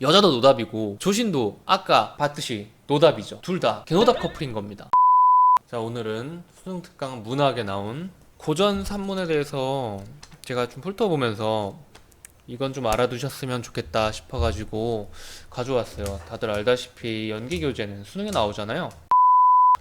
여자도 노답이고 조신도 아까 봤듯이 노답이죠. 둘 다 개노답 커플인 겁니다. 자 오늘은 수능 특강 문학에 나온 고전 산문에 대해서 제가 좀 훑어보면서 이건 좀 알아두셨으면 좋겠다 싶어가지고 가져왔어요. 다들 알다시피 연기 교재는 수능에 나오잖아요.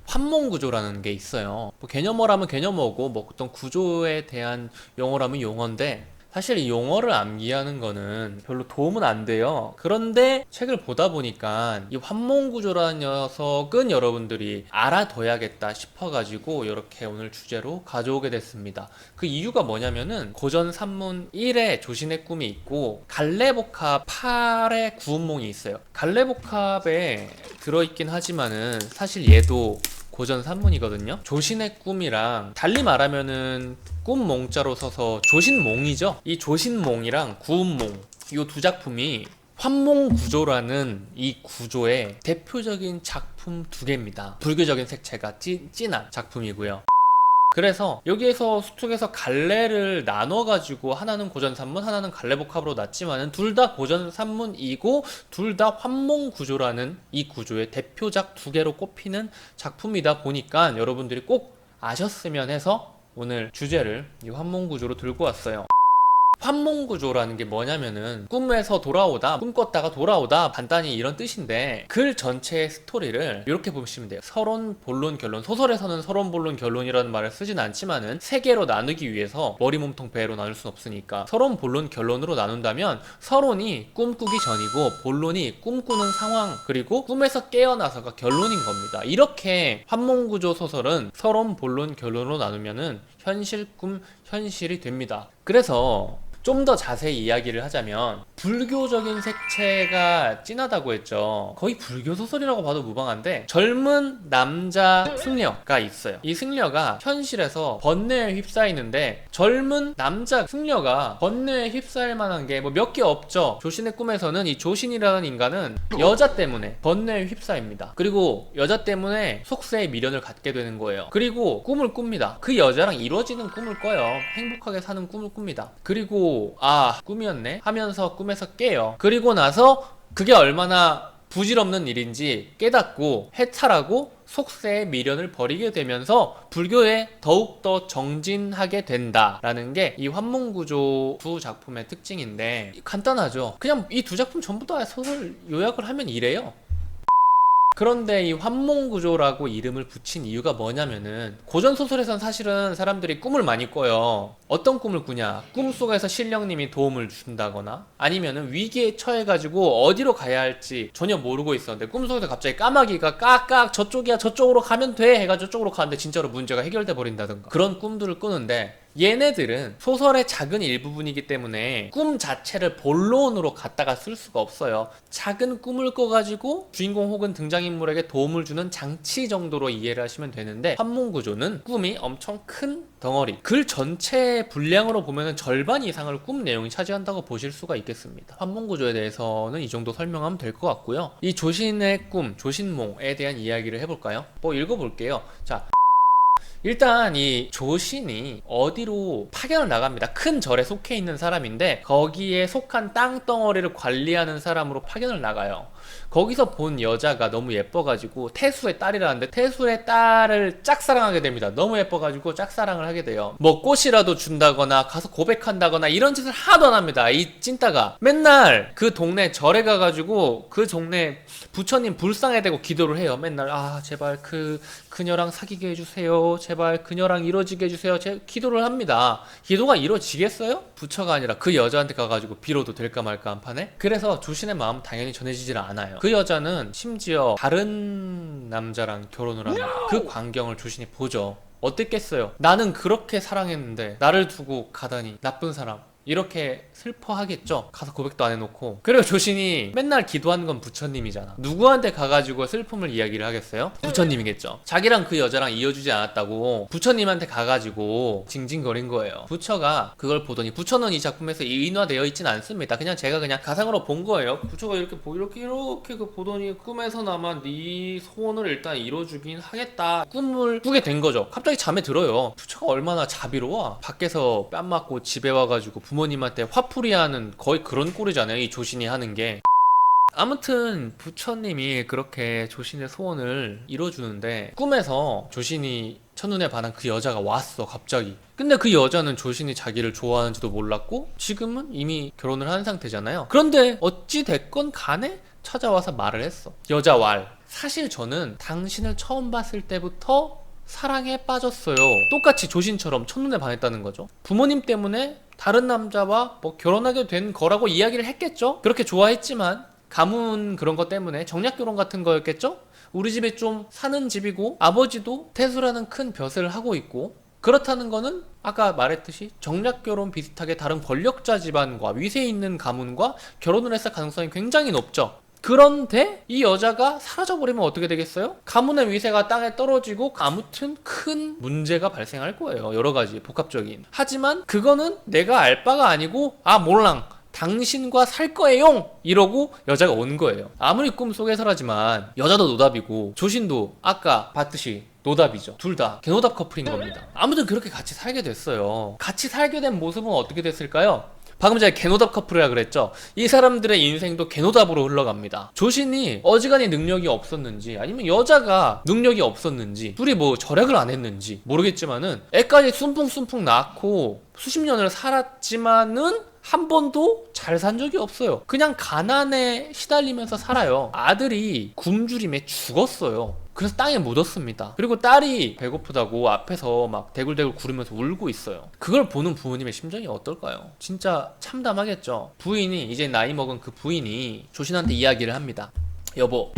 환몽 구조라는 게 있어요. 뭐 개념어라면 개념어고 뭐 어떤 구조에 대한 용어라면 용어인데 사실 이 용어를 암기하는 거는 별로 도움은 안 돼요. 그런데 책을 보다 보니까 이 환몽 구조라는 녀석은 여러분들이 알아둬야겠다 싶어가지고 이렇게 오늘 주제로 가져오게 됐습니다. 그 이유가 뭐냐면은 고전 산문 1에 조신의 꿈이 있고 갈래복합 8에 구운몽이 있어요. 갈래복합에 들어있긴 하지만은 사실 얘도 고전 산문이거든요. 조신의 꿈이랑 달리 말하면은 꿈몽자로 써서 조신몽이죠. 이 조신몽이랑 구운몽 이 두 작품이 환몽 구조라는 이 구조의 대표적인 작품 두 개입니다. 불교적인 색채가 찐, 진한 작품이고요. 그래서 여기에서 수특에서 갈래를 나눠가지고 하나는 고전 산문, 하나는 갈래복합으로 놨지만은 둘 다 고전 산문이고 둘 다 환몽 구조라는 이 구조의 대표작 두 개로 꼽히는 작품이다 보니까 여러분들이 꼭 아셨으면 해서 오늘 주제를 이 환몽 구조로 들고 왔어요. 환몽 구조라는 게 뭐냐면은 꿈에서 돌아오다, 꿈꿨다가 돌아오다 간단히 이런 뜻인데 글 전체의 스토리를 이렇게 보시면 돼요. 서론, 본론, 결론. 소설에서는 서론, 본론, 결론이라는 말을 쓰진 않지만은 세 개로 나누기 위해서 머리, 몸통, 배로 나눌 순 없으니까 서론, 본론, 결론으로 나눈다면 서론이 꿈꾸기 전이고 본론이 꿈꾸는 상황 그리고 꿈에서 깨어나서가 결론인 겁니다. 이렇게 환몽 구조 소설은 서론, 본론, 결론으로 나누면은 현실, 꿈, 현실이 됩니다. 그래서 좀 더 자세히 이야기를 하자면 불교적인 색채가 진하다고 했죠. 거의 불교 소설이라고 봐도 무방한데 젊은 남자 승려가 있어요. 이 승려가 현실에서 번뇌에 휩싸이는데 젊은 남자 승려가 번뇌에 휩싸일 만한 게 뭐 몇 개 없죠. 조신의 꿈에서는 이 조신이라는 인간은 여자 때문에 번뇌에 휩싸입니다. 그리고 여자 때문에 속세의 미련을 갖게 되는 거예요. 그리고 꿈을 꿉니다. 그 여자랑 이루어지는 꿈을 꿔요. 행복하게 사는 꿈을 꿉니다. 그리고 아 꿈이었네 하면서 꿈에 서 깨요. 그리고 나서 그게 얼마나 부질없는 일인지 깨닫고 해탈하고 속세의 미련을 버리게 되면서 불교에 더욱더 정진하게 된다라는 게 이 환몽구조 두 작품의 특징인데 간단하죠. 그냥 이 두 작품 전부 다 소설 요약을 하면 이래요. 그런데 이 환몽구조라고 이름을 붙인 이유가 뭐냐면은 고전 소설에선 사실은 사람들이 꿈을 많이 꿔요. 어떤 꿈을 꾸냐? 꿈속에서 신령님이 도움을 준다거나 아니면은 위기에 처해 가지고 어디로 가야 할지 전혀 모르고 있었는데 꿈속에서 갑자기 까마귀가 깍깍 저쪽이야 저쪽으로 가면 돼 해 가지고 저쪽으로 가는데 진짜로 문제가 해결돼 버린다든가 그런 꿈들을 꾸는데 얘네들은 소설의 작은 일부분이기 때문에 꿈 자체를 본론으로 갖다가 쓸 수가 없어요. 작은 꿈을 꿔가지고 주인공 혹은 등장인물에게 도움을 주는 장치 정도로 이해를 하시면 되는데 환몽구조는 꿈이 엄청 큰 덩어리 글 전체 분량으로 보면 절반 이상을 꿈 내용이 차지한다고 보실 수가 있겠습니다. 환몽구조에 대해서는 이 정도 설명하면 될 것 같고요. 이 조신의 꿈, 조신몽에 대한 이야기를 해볼까요? 뭐 읽어볼게요. 자, 일단 이 조신이 어디로 파견을 나갑니다. 큰 절에 속해 있는 사람인데 거기에 속한 땅덩어리를 관리하는 사람으로 파견을 나가요. 거기서 본 여자가 너무 예뻐가지고 태수의 딸이라는데 태수의 딸을 짝사랑하게 됩니다. 너무 예뻐가지고 짝사랑을 하게 돼요. 뭐 꽃이라도 준다거나 가서 고백한다거나 이런 짓을 하도 안 합니다. 이 찐따가 맨날 그 동네 절에 가가지고 그 동네 부처님 불상에 대고 기도를 해요. 맨날 아 제발 그 그녀랑 사귀게 해주세요. 제발 그녀랑 이루어지게 해주세요. 제 기도를 합니다. 기도가 이루어지겠어요? 부처가 아니라 그 여자한테 가가지고 빌어도 될까 말까 한 판에? 그래서 조신의 마음 은 당연히 전해지질 않아요. 그 여자는 심지어 다른 남자랑 결혼을 합니다. 그 광경을 조신이 보죠. 어땠겠어요? 나는 그렇게 사랑했는데 나를 두고 가다니 나쁜 사람. 이렇게 슬퍼하겠죠. 가서 고백도 안 해놓고. 그리고 조신이 맨날 기도하는 건 부처님이잖아. 누구한테 가가지고 슬픔을 이야기를 하겠어요? 부처님이겠죠. 자기랑 그 여자랑 이어주지 않았다고 부처님한테 가가지고 징징거린 거예요. 부처가 그걸 보더니 부처는 이 작품에서 인화되어 있진 않습니다. 그냥 제가 그냥 가상으로 본 거예요. 부처가 이렇게 보 이렇게 이렇게 그 보더니 꿈에서나마 네 소원을 일단 이뤄주긴 하겠다. 꿈을 꾸게 된 거죠. 갑자기 잠에 들어요. 부처가 얼마나 자비로워. 밖에서 뺨 맞고 집에 와가지고 부모님한테 화풀이하는 거의 그런 꼴이잖아요. 이 조신이 하는 게. 아무튼 부처님이 그렇게 조신의 소원을 이뤄주는데 꿈에서 조신이 첫눈에 반한 그 여자가 왔어 갑자기. 근데 그 여자는 조신이 자기를 좋아하는지도 몰랐고 지금은 이미 결혼을 한 상태잖아요. 그런데 어찌 됐건 간에 찾아와서 말을 했어. 여자 왈. 사실 저는 당신을 처음 봤을 때부터 사랑에 빠졌어요. 똑같이 조신처럼 첫눈에 반했다는 거죠. 부모님 때문에 다른 남자와 뭐 결혼하게 된 거라고 이야기를 했겠죠 그렇게 좋아했지만 가문 그런 것 때문에 정략 결혼 같은 거였겠죠 우리 집에 좀 사는 집이고 아버지도 태수라는 큰 벼슬을 하고 있고 그렇다는 거는 아까 말했듯이 정략 결혼 비슷하게 다른 권력자 집안과 위세 있는 가문과 결혼을 했을 가능성이 굉장히 높죠. 그런데 이 여자가 사라져버리면 어떻게 되겠어요? 가문의 위세가 땅에 떨어지고 아무튼 큰 문제가 발생할 거예요. 여러 가지 복합적인. 하지만 그거는 내가 알 바가 아니고 아 몰랑 당신과 살 거예요! 이러고 여자가 온 거예요. 아무리 꿈속에서라지만 여자도 노답이고 조신도 아까 봤듯이 노답이죠. 둘 다 개노답 커플인 겁니다. 아무튼 그렇게 같이 살게 됐어요. 같이 살게 된 모습은 어떻게 됐을까요? 방금 전에 개노답 커플이라 그랬죠. 이 사람들의 인생도 개노답으로 흘러갑니다. 조신이 어지간히 능력이 없었는지 아니면 여자가 능력이 없었는지 둘이 뭐 절약을 안 했는지 모르겠지만은 애까지 숨풍숨풍 낳고 수십 년을 살았지만은 한 번도 잘 산 적이 없어요. 그냥 가난에 시달리면서 살아요. 아들이 굶주림에 죽었어요. 그래서 땅에 묻었습니다. 그리고 딸이 배고프다고 앞에서 막 대굴대굴 구르면서 울고 있어요. 그걸 보는 부모님의 심정이 어떨까요? 진짜 참담하겠죠. 부인이 이제 나이 먹은 그 부인이 조신한테 이야기를 합니다. 여보,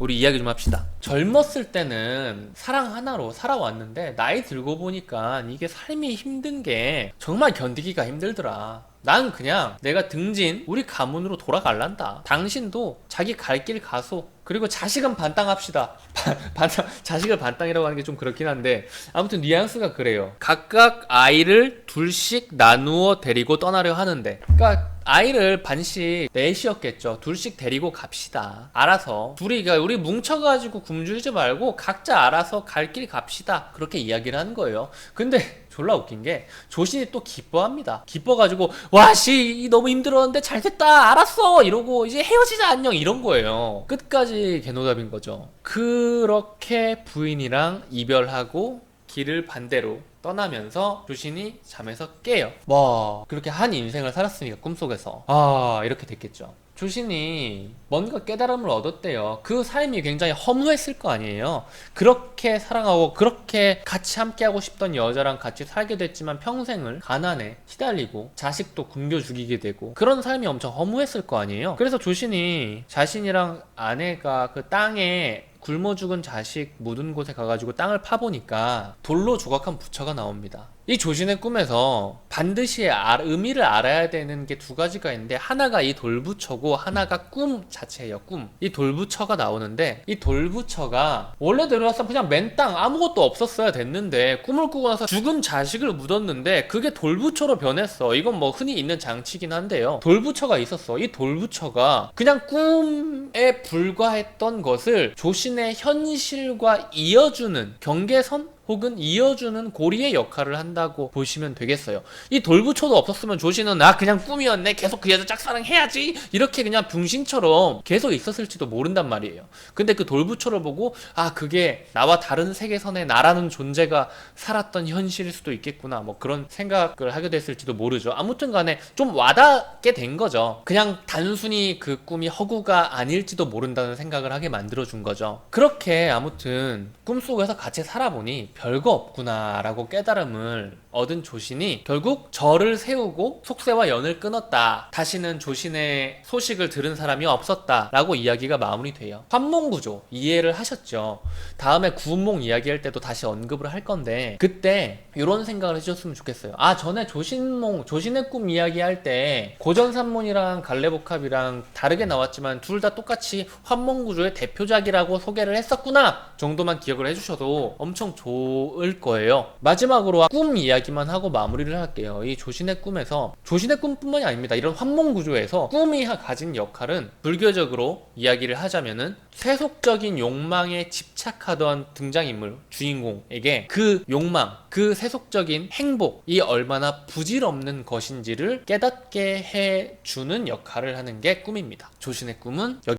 우리 이야기 좀 합시다. 젊었을 때는 사랑 하나로 살아왔는데 나이 들고 보니까 이게 삶이 힘든 게 정말 견디기가 힘들더라. 난 그냥 내가 등진 우리 가문으로 돌아갈란다. 당신도 자기 갈 길 가소. 그리고 자식은 반땅합시다. 반, 반땅, 자식을 반땅이라고 하는 게 좀 그렇긴 한데 아무튼 뉘앙스가 그래요. 각각 아이를 둘씩 나누어 데리고 떠나려 하는데 그러니까 아이를 반씩 넷이었겠죠. 둘씩 데리고 갑시다. 알아서 둘이 그러니까 우리 뭉쳐가지고 굶주리지 말고 각자 알아서 갈 길 갑시다. 그렇게 이야기를 하는 거예요. 근데 졸라 웃긴 게 조신이 또 기뻐합니다. 기뻐가지고 와씨 너무 힘들었는데 잘됐다 알았어 이러고 이제 헤어지자 안녕 이런 거예요. 끝까지 개노답인 거죠. 그렇게 부인이랑 이별하고 길을 반대로 떠나면서 조신이 잠에서 깨요. 와 그렇게 한 인생을 살았으니까 꿈속에서 아 이렇게 됐겠죠. 조신이 뭔가 깨달음을 얻었대요. 그 삶이 굉장히 허무했을 거 아니에요. 그렇게 사랑하고 그렇게 같이 함께하고 싶던 여자랑 같이 살게 됐지만 평생을 가난에 시달리고 자식도 굶겨 죽이게 되고 그런 삶이 엄청 허무했을 거 아니에요. 그래서 조신이 자신이랑 아내가 그 땅에 굶어 죽은 자식 묻은 곳에 가가지고 땅을 파보니까 돌로 조각한 부처가 나옵니다. 이 조신의 꿈에서 반드시 아- 의미를 알아야 되는 게 두 가지가 있는데 하나가 이 돌부처고 하나가 꿈 자체예요. 꿈. 이 돌부처가 나오는데 이 돌부처가 원래대로 왔으면 그냥 맨 땅 아무것도 없었어야 됐는데 꿈을 꾸고 나서 죽은 자식을 묻었는데 그게 돌부처로 변했어. 이건 뭐 흔히 있는 장치긴 한데요. 돌부처가 있었어. 이 돌부처가 그냥 꿈에 불과했던 것을 조신 의 현실과 이어주는 경계선 혹은 이어주는 고리의 역할을 한다고 보시면 되겠어요. 이 돌부처도 없었으면 조신은 나 그냥 꿈이었네. 계속 그 여자 짝사랑해야지. 이렇게 그냥 병신처럼 계속 있었을지도 모른단 말이에요. 근데 그 돌부처를 보고 아 그게 나와 다른 세계선의 나라는 존재가 살았던 현실일 수도 있겠구나. 뭐 그런 생각을 하게 됐을지도 모르죠. 아무튼 간에 좀 와닿게 된 거죠. 그냥 단순히 그 꿈이 허구가 아닐지도 모른다는 생각을 하게 만들어 준 거죠. 그렇게 아무튼 꿈속에서 같이 살아보니 별거 없구나라고 깨달음을 얻은 조신이 결국 절을 세우고 속세와 연을 끊었다. 다시는 조신의 소식을 들은 사람이 없었다라고 이야기가 마무리돼요. 환몽구조 이해를 하셨죠? 다음에 구운몽 이야기할 때도 다시 언급을 할 건데 그때 이런 생각을 해주셨으면 좋겠어요. 아 전에 조신몽 조신의 꿈 이야기할 때 고전산문이랑 갈래복합이랑 다르게 나왔지만 둘 다 똑같이 환몽구조의 대표작이라고 소개를 했었구나 정도만 기억을 해주셔도 엄청 좋은 좋을 거예요. 마지막으로 꿈 이야기만 하고 마무리를 할게요. 이 조신의 꿈에서 조신의 꿈뿐만이 아닙니다. 이런 환몽 구조에서 꿈이 가진 역할은 불교적으로 이야기를 하자면은 세속적인 욕망에 집착하던 등장인물 주인공에게 그 욕망, 그 세속적인 행복이 얼마나 부질없는 것인지를 깨닫게 해 주는 역할을 하는 게 꿈입니다. 조신의 꿈은 여기